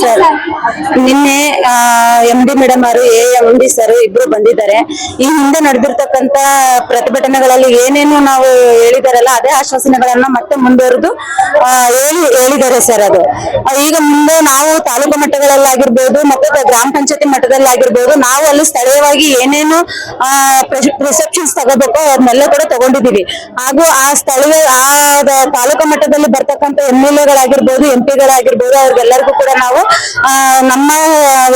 Sir ನಿನ್ನೆ M D madam ಅವರು, A M D sir ಇಬ್ರು ಬಂದಿದ್ದಾರೆ. ಈ ಹಿಂದೆ ನಡೆದಿರ್ತಕ್ಕಂತ ಪ್ರತಿಭಟನೆಗಳಲ್ಲಿ ಏನೇನು ನಾವು ಹೇಳಿದಾರಲ್ಲ, ಅದೇ ಆಶ್ವಾಸನೆಗಳನ್ನ ಮತ್ತೆ ಮುಂದುವರೆದು ಹೇಳಿ, ಹೇಳಿದ್ದಾರೆ ಸರ್ ಅದು. ಈಗ ಮುಂದೆ ನಾವು ತಾಲೂಕು ಮಟ್ಟಗಳಲ್ಲಾಗಿರ್ಬೋದು, ಮತ್ತೆ ಗ್ರಾಮ ಪಂಚಾಯತಿ ಮಟ್ಟದಲ್ಲಾಗಿರ್ಬೋದು, ನಾವು ಅಲ್ಲಿ ಸ್ಥಳೀಯವಾಗಿ ಏನೇನು ಪ್ರಿಸೆಪ್ಷನ್ಸ್ ತಗೋಬೇಕು ಅದನ್ನೆಲ್ಲ ಕೂಡ ತಗೊಂಡಿದ್ದೀವಿ. ಹಾಗೂ ಆ ಸ್ಥಳೀಯ ಆ ತಾಲೂಕು ಮಟ್ಟದಲ್ಲಿ ಬರ್ತಕ್ಕಂಥ ಎಂ ಎಲ್ ಎಗಳಾಗಿರ್ಬೋದು, ಎಂ ಪಿಗಳಾಗಿರ್ಬೋದು, ಅವ್ರಿಗೆಲ್ಲರಿಗೂ ಕೂಡ ನಾವು ನಮ್ಮ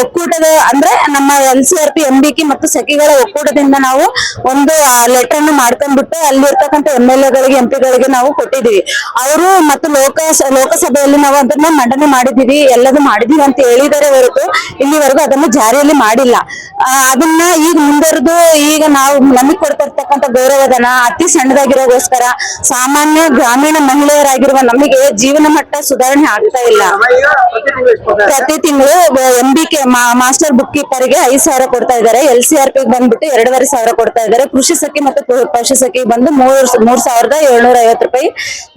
ಒಕ್ಕೂಟದ, ಅಂದ್ರೆ ನಮ್ಮ L C R P, M B K ಮತ್ತು ಸಖಿಗಳ ಒಕ್ಕೂಟದಿಂದ ನಾವು ಒಂದು ಲೆಟರ್ ಅನ್ನು ಮಾಡ್ಕೊಂಡ್ಬಿಟ್ಟು ಅಲ್ಲಿರ್ತಕ್ಕಂಥ ಎಂ ಎಲ್ ಎಗಳಿಗೆ, ಎಂ ಪಿಗಳಿಗೆ ನಾವು ಕೊಟ್ಟಿದ್ದೀವಿ. ಅವರು ಮತ್ತು ಲೋಕ, ಲೋಕಸಭೆಯಲ್ಲಿ ನಾವು ಅದನ್ನ ಮಂಡನೆ ಮಾಡಿದೀವಿ ಎಲ್ಲದೂ ಮಾಡಿದೀವಿ ಅಂತ ಹೇಳಿದರೆ ಹೊರತು ಇಲ್ಲಿವರೆಗೂ ಅದನ್ನು ಜಾರಿಯಲ್ಲಿ ಮಾಡಿಲ್ಲ. ಅದನ್ನ ಈಗ ಮುಂದುವರೆದು ಈಗ ನಾವು ನಮಗೆ ಕೊಡ್ತಾ ಇರ್ತಕ್ಕಂಥ ಗೌರವಧನ ಅತಿ ಸಣ್ಣದಾಗಿರೋಗೋಸ್ಕರ ಸಾಮಾನ್ಯ ಗ್ರಾಮೀಣ ಮಹಿಳೆಯರಾಗಿರುವ ನಮಗೆ ಜೀವನ ಮಟ್ಟ ಸುಧಾರಣೆ ಆಗ್ತಾ ಇಲ್ಲ. ಪ್ರತಿ ತಿಂಗಳು M B K master book ಕೀಪರ್ಗೆ ಐದ್ ಸಾವಿರ ಕೊಡ್ತಾ ಇದ್ದಾರೆ. ಎಲ್ ಸಿ ಆರ್ ಪಿ ಬಂದ್ಬಿಟ್ಟು ಎರಡೂವರೆ ಸಾವಿರ ಕೊಡ್ತಾ ಇದ್ದಾರೆ. ಕೃಷಿ ಸಖಿ ಮತ್ತು ಪಶು ಸಖಿ ಬಂದು ಮೂರ್ ಮೂರ್ ಸಾವಿರದ ಏಳ್ನೂರ ಐವತ್ತು ರೂಪಾಯಿ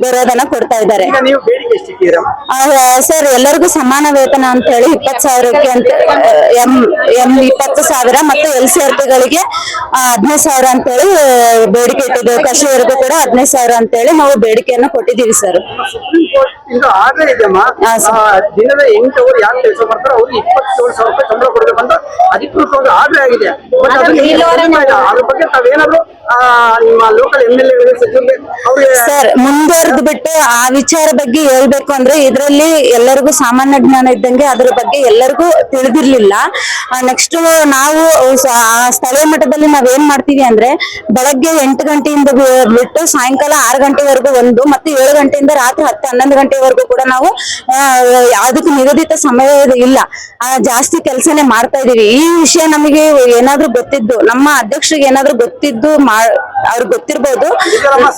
ಗೌರವಧನ ಕೊಡ್ತಾ ಇದ್ದಾರೆ. ಸರ್ ಎಲ್ಲರಿಗೂ ಸಮಾನ ವೇತನ ಅಂತ ಹೇಳಿ ಇಪ್ಪತ್ ಸಾವಿರಕ್ಕೆ ಅಂತ ಎಂ ಇಪ್ಪತ್ತು ಸಾವಿರ ಮತ್ತು ಎಲ್ ಸಿ ಆರ್ ಪಿಗಳಿಗೆ ಹದಿನೈದು ಸಾವಿರ ಅಂತ ಹೇಳಿ ಬೇಡಿಕೆ ಇಟ್ಟಿದ್ದೇವೆ. ಕೃಷಿಯವರಿಗೂ ಕೂಡ ಹದಿನೈದು ಸಾವಿರ ಅಂತ ಹೇಳಿ ನಾವು ಬೇಡಿಕೆಯನ್ನು ಕೊಟ್ಟಿದ್ದೀವಿ, ಸರ್. ಇಂದ ಆರ್ಡರ್ ಇದೆಯಮ್ಮ ಹಾ, ಸರ್. ಆ, ದಿನದ ಎಂಟು ಅವರು ಯಾರು ಕೆಲಸ ಮಾಡ್ತಾರೋ ಅವ್ರಿಗೆ ಇಪ್ಪತ್ತೇಳು ಸಾವಿರ ರೂಪಾಯಿ ಸಂಬಳ ಕೊಡ್ಬೇಕಂತ ಅಧಿಕೃತ ಒಂದು ಆರ್ಡರ್ ಆಗಿದೆ ಬಟ್ ಅದು ಇಲ್ಲ. ಅದ್ರ ಬಗ್ಗೆ ತಾವೇನಾದ್ರು ಆ, ನಿಮ್ಮ ಲೋಕಲ್ ಎಂ ಎಲ್ ಎ ಸಚಿವರಿಗೆ ಅವ್ರಿಗೆ ಸರ್ ಮುಂದುವರೆದು ಬಿಟ್ಟು ಆ ವಿಚಾರ ಬಗ್ಗೆ ಹೇಳ್ಬೇಕು ಅಂದ್ರೆ ಇದರಲ್ಲಿ ಎಲ್ಲರಿಗೂ ಸಾಮಾನ್ಯ ಜ್ಞಾನ ಇದ್ದಂಗೆ ಅದ್ರ ಬಗ್ಗೆ ಎಲ್ಲರಿಗೂ ತಿಳಿದಿರ್ಲಿಲ್ಲ ನೆಕ್ಸ್ಟ್ ನಾವು ಸ- ಆ ಸ್ಥಳೀಯ ಮಟ್ಟದಲ್ಲಿ ನಾವ್ ಏನ್ ಮಾಡ್ತೀವಿ ಅಂದ್ರೆ ಬೆಳಗ್ಗೆ ಎಂಟು ಗಂಟೆಯಿಂದ ಬಿ- ಬಿಟ್ಟು ಸಾಯಂಕಾಲ ಆರು ಗಂಟೆವರೆಗೂ ಒಂದು ಮತ್ತೆ ಏಳು ಗಂಟೆಯಿಂದ ರಾತ್ರಿ ಹತ್ತು ಹನ್ನೊಂದು ಗಂಟೆವರೆಗೂ ಕೂಡ ನಾವು ಯಾವುದಕ್ಕೂ ನಿಗದಿತ ಸಮಯ ಇಲ್ಲ. ಆ, ಜಾಸ್ತಿ ಕೆಲಸನೇ ಮಾಡ್ತಾ ಇದೀವಿ ಈ ವಿಷಯ ನಮಗೆ ಏನಾದ್ರೂ ಗೊತ್ತಿದ್ದು ನಮ್ಮ ಅಧ್ಯಕ್ಷರಿಗೆ ಏನಾದ್ರು ಗೊತ್ತಿದ್ದು ಮಾ ಅವ್ರಿಗೆ ಗೊತ್ತಿರ್ಬೋದು.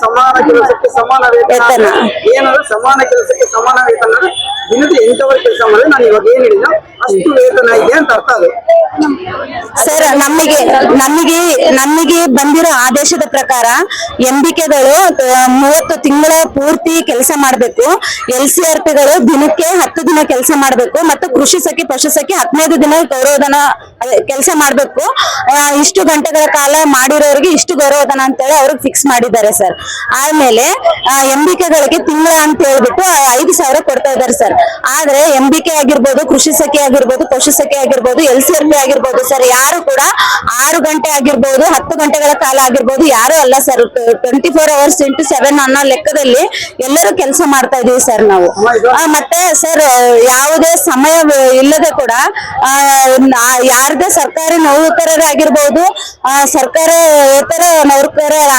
ಸಮಾನ ಕೆಲಸಕ್ಕೆ ಸಮಾನ ವೇತನ. ಏನಾದ್ರು ಸಮಾನ ಕೆಲಸಕ್ಕೆ ಸಮಾನ ವೇತನ ದಿನದ ಎಂಟವರೆ ಕೆಲಸ ಮಾಡಿದ್ರೆ ನಾನು ಇವಾಗ ಏನ್ ಹೇಳಿದ ಸರ್ ನಮಗೆ ನಮಗೆ ನಮಗೆ ಬಂದಿರೋ ಆದೇಶದ ಪ್ರಕಾರ ಎಂಬಿಕೆಗಳು ಮೂವತ್ತು ತಿಂಗಳ ಪೂರ್ತಿ ಕೆಲಸ ಮಾಡಬೇಕು. ಎಲ್ ಸಿ ಆರ್ ಪಿಗಳು ದಿನಕ್ಕೆ ಹತ್ತು ದಿನ ಕೆಲಸ ಮಾಡಬೇಕು ಮತ್ತು ಕೃಷಿ ಸಖಿ, ಪಶು ಸಖಿ ಹದಿನೈದು ದಿನ ಗೌರವಧನ ಕೆಲಸ ಮಾಡಬೇಕು. ಇಷ್ಟು ಗಂಟೆಗಳ ಕಾಲ ಮಾಡಿರೋರಿಗೆ ಇಷ್ಟು ಗೌರವಧನ ಅಂತೇಳಿ ಅವ್ರಿಗೆ ಫಿಕ್ಸ್ ಮಾಡಿದ್ದಾರೆ ಸರ್. ಆಮೇಲೆ ಎಂಬಿಕೆಗಳಿಗೆ ತಿಂಗಳ ಅಂತ ಹೇಳ್ಬಿಟ್ಟು ಐದು ಸಾವಿರ ಕೊಡ್ತಾ ಇದ್ದಾರೆ ಸರ್. ಆದ್ರೆ, ಎಂಬಿಕೆ ಆಗಿರ್ಬೋದು, ಕೃಷಿ ಸಖಿ ಆಗಿರ್ಬೋದು, ಪಶು ಸಖಿ ಆಗಿರ್ಬೋದು ಎಲ್ ಸಿ ಎಲ್ ಪಿ ಆಗಿರ್ಬೋದು ಸರ್, ಯಾರು ಕೂಡ ಆರು ಗಂಟೆ ಆಗಿರ್ಬೋದು, ಹತ್ತು ಗಂಟೆಗಳ ಕಾಲ ಆಗಿರ್ಬೋದು, ಯಾರು ಅಲ್ಲ sir. Twenty four hours into seven ಅನ್ನೋ ಲೆಕ್ಕದಲ್ಲಿ ಎಲ್ಲರೂ ಕೆಲಸ ಮಾಡ್ತಾ ಇದೀವಿ ಸರ್ ನಾವು. ಮತ್ತೆ ಸರ್, ಯಾವುದೇ ಸಮಯ ಇಲ್ಲದೆ ಕೂಡ ನಾ- ಸರ್ಕಾರ ಸರ್ಕಾರಿ ನೌಕರರೇ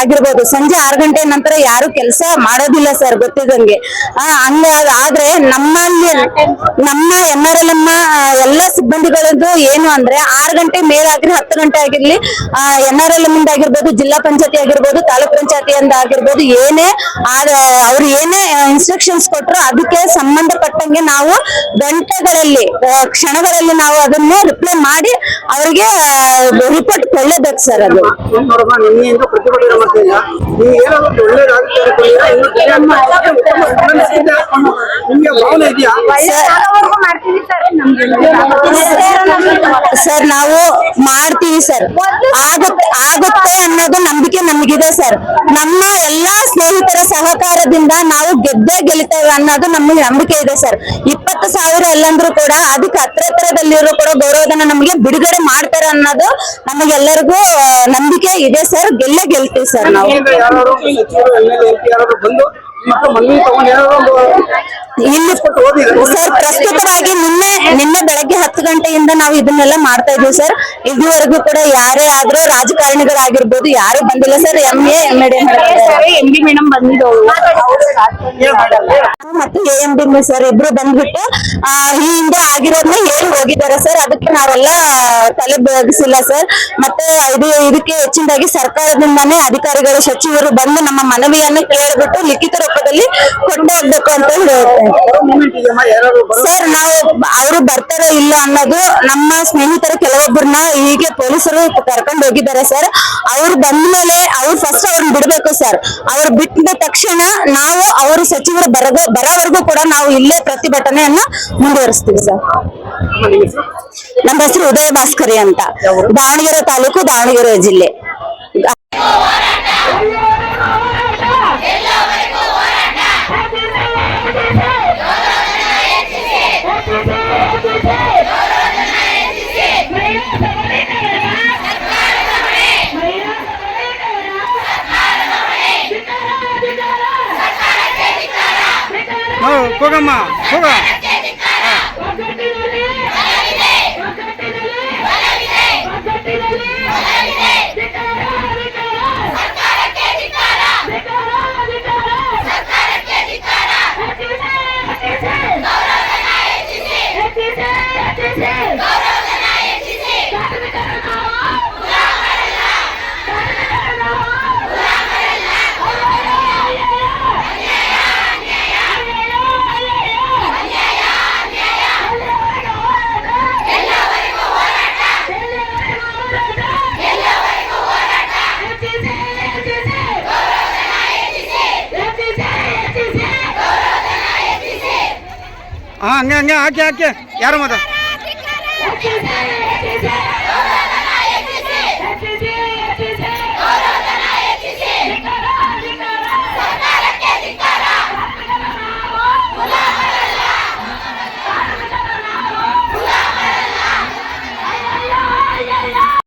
ಆಗಿರ್ಬೋದು. ಸಂಜೆ ಆರು ಗಂಟೆ ನಂತರ ಯಾರು ಕೆಲಸ ಮಾಡೋದಿಲ್ಲ ಸರ್ ಗೊತ್ತಿದಂಗೆ ಹಂಗ ಆದ್ರೆ ನಮ್ಮಲ್ಲಿ, ನಮ್ಮ ಎನ್ ಆರ್ ಎಲ್ ಎಮ್ಮ ಎಲ್ಲ ಸಿಬ್ಬಂದಿಗಳದ್ದು ಏನು ಅಂದ್ರೆ ಆರು ಗಂಟೆ ಮೇಲಾಗ್ಲಿ ಹತ್ತು ಗಂಟೆ ಆಗಿರ್ಲಿ ಎನ್ ಆರ್ ಎಲ್ ಎಂ ಆಗಿರ್ಬೋದು, ಜಿಲ್ಲಾ ಪಂಚಾಯತಿ ಆಗಿರ್ಬೋದು, ತಾಲೂಕ್ ಪಂಚಾಯತಿ ಅಂತ ಆಗಿರ್ಬೋದು, ಏನೇ ಅವ್ರು ಏನೇ ಇನ್ಸ್ಟ್ರಕ್ಷನ್ಸ್ ಕೊಟ್ರು ಅದಕ್ಕೆ ಸಂಬಂಧಪಟ್ಟಂಗೆ ನಾವು ಗಂಟೆಗಳಲ್ಲಿ ಕ್ಷಣಗಳಲ್ಲಿ ನಾವು ಅದನ್ನು ರಿಪ್ಲೈ ಮಾಡಿ ಅವರಿಗೆ ರಿಪೋರ್ಟ್ ಕೊಳ್ಳೇಬೇಕು ಸರ್ ಅದು. ಏನ್ ನೀವು ಒಳ್ಳೇದಾಗುತ್ತೆ? ಇನ್ನು ನಿಮ್ಗೆ ಭಾವನೆ ಇದೆಯಾ? ಸರ್. ನಾವು ಮಾಡ್ತೀವಿ ಸರ್. ಆಗುತ್ತೆ ಆಗುತ್ತೆ ಅನ್ನೋದು ನಂಬಿಕೆ ನಮಗಿದೆ ಸರ್. ನಮ್ಮ ಎಲ್ಲಾ ಸ್ನೇಹಿತರ ಸಹಕಾರದಿಂದ ನಾವು ಗೆದ್ದೇ ಗೆಲ್ತೇವೆ ಅನ್ನೋದು ನಮಗೆ ನಂಬಿಕೆ ಇದೆ ಸರ್. ಇಪ್ಪತ್ತು ಸಾವಿರ ಎಲ್ಲಂದ್ರೂ ಕೂಡ ಅದಕ್ಕೆ ಹತ್ರ ಹತ್ರದಲ್ಲಿರೋ ಕೂಡ ಗೌರವಧನ ನಮಗೆ ಬಿಡುಗಡೆ ಮಾಡ್ತಾರೆ ಅನ್ನೋದು ನಮಗೆಲ್ಲರಿಗೂ ನಂಬಿಕೆ ಇದೆ ಸರ್. ಗೆಲ್ಲೇ ಗೆಲ್ತೀವಿ ಸರ್. ನಾವು ಬಂದು ಇಲ್ಲಿ ಸರ್ ಪ್ರಸ್ತುತವಾಗಿ ನಿನ್ನೆ ನಿನ್ನೆ ಬೆಳಗ್ಗೆ ಹತ್ತು ಗಂಟೆಯಿಂದ ನಾವು ಇದನ್ನೆಲ್ಲ ಮಾಡ್ತಾ ಇದೀವಿ ಸರ್. ಇದುವರೆಗೂ ಕೂಡ ಯಾರೇ ಆದ್ರೂ ರಾಜಕಾರಣಿಗಳಾಗಿರ್ಬೋದು ಯಾರು ಬಂದಿಲ್ಲ sir. M A M Ed M D madam ಮತ್ತೆ ಎ ಎಂ ಬಿ ಸರ್ ಇಬ್ರು ಬಂದ್ಬಿಟ್ಟು ಆ, ಈ ಹಿಂದೆ ಆಗಿರೋದ್ನ ಹೇಳಿ ಹೋಗಿದ್ದಾರೆ ಸರ್? ಅದಕ್ಕೆ ನಾವೆಲ್ಲ ತಲೆ ಬೇಗಿಸಿಲ್ಲ ಸರ್. ಮತ್ತೆ ಇದು ಇದಕ್ಕೆ ಹೆಚ್ಚಿನದಾಗಿ ಸರ್ಕಾರದಿಂದಾನೇ ಅಧಿಕಾರಿಗಳು ಸಚಿವರು ಬಂದು ನಮ್ಮ ಮನವಿಯನ್ನು ಕೇಳಿಬಿಟ್ಟು ಲಿಖಿತ ರೂಪದಲ್ಲಿ ಕೊಂಡೇ ಹೋಗ್ಬೇಕು ಅಂತ ಹೇಳಿ ಹೇಳ್ತೇನೆ ಬರೋ ಮೂಮೆಂಟ್ ಇದೆಯಮ್ಮ ಯಾರು ಸರ್ ನಾವು ಅವರು ಬರ್ತಾರೋ ಇಲ್ಲ ಅನ್ನೋದು ನಮ್ಮ ಸ್ನೇಹಿತರು ಕೆಲವೊಬ್ಬರನ್ನ ಹೀಗೆ ಪೊಲೀಸರು ಕರ್ಕೊಂಡು ಹೋಗಿದ್ದಾರೆ ಸರ್. ಅವ್ರು ಬಂದ್ಮೇಲೆ ಅವ್ರು ಫಸ್ಟ್ ಅವ್ರನ್ನ ಬಿಡ್ಬೇಕು ಸರ್. ಅವ್ರು ಬಿಟ್ಟ ತಕ್ಷಣ ನಾವು ಅವರ ಸಚಿವರು ಬರಗೋ ಬರೋವರೆಗೂ ಕೂಡ ನಾವು ಇಲ್ಲೇ ಪ್ರತಿಭಟನೆಯನ್ನ ಮುಂದುವರಿಸ್ತೀವಿ ಸರ್. ನಮ್ಮ ಹೆಸರು ಉದಯ ಭಾಸ್ಕರಿ ಅಂತ. ದಾವಣಗೆರೆ ತಾಲೂಕು ದಾವಣಗೆರೆ ಜಿಲ್ಲೆ. ಹೋಗಮ್ಮ ಹೋಗ ಹಾ ಹಂಗೆ ಹಂಗೆ ಹಾಕಿ ಹಾಕಿ. ಯಾರು ಮಾತಾ